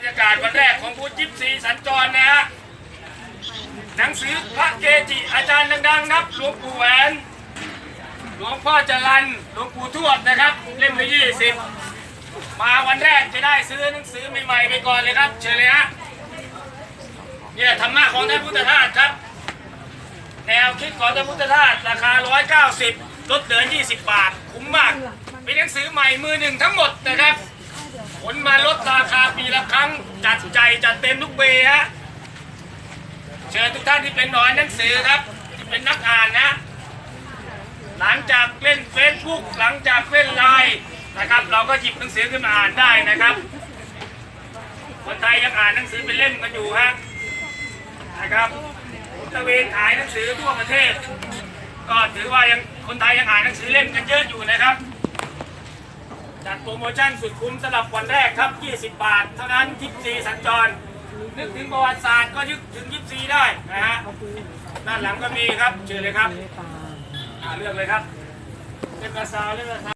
รรยากาศวันแรกของพุทธยิปซีสัญจรนะฮะ หนังสือพระเกจิอาจารย์ดังๆนับหลวงปู่แหวน หลวงพ่อจรันหลวงปู่ทวดนะครับ เล่มละยี่สิบมาวันแรกจะได้ซื้อหนังสือใหม่ๆไปก่อนเลยครับ เชิญเลยฮะ เนี่ยธรรมะของท่านพุทธทาสครับ แนวคิดของท่านพุทธทาสราคา 190ลดเหลือ 20 บาท คุ้มมาก เป็นหนังสือใหม่มือหนึ่งทั้งหมดนะครับ ผลมาลดราคา ปีละครั้งจัดใจจัดเต็มทุกปีฮะเชิญทุกท่านที่เป็นหนอนหนังสือครับที่เป็นนักอ่านนะ หลังจากเล่นเฟซบุ๊กหลังจากเล่นไลน์นะครับ เราก็หยิบหนังสือขึ้นมาอ่านได้นะครับคนไทยยังอ่านหนังสือเป็นเล่มกันอยู่ฮะนะครับผมตะเวนขายหนังสือทั่วประเทศ ก็ถือว่ายังคนไทยยังอ่านหนังสือเล่มกันเยอะอยู่นะครับ โปรโมชั่นสุดคุ้มสำหรับวันแรกครับ 20 บาท เท่านั้นทิปซีสัญจร นึกถึงประวัติศาสตร์ก็ยึกถึงทิปซีได้นะฮะ ด้านหลังก็มีครับเชิญเลยครับอ่าเลือกเลยครับเลือกกระซาวเล่นกระซาว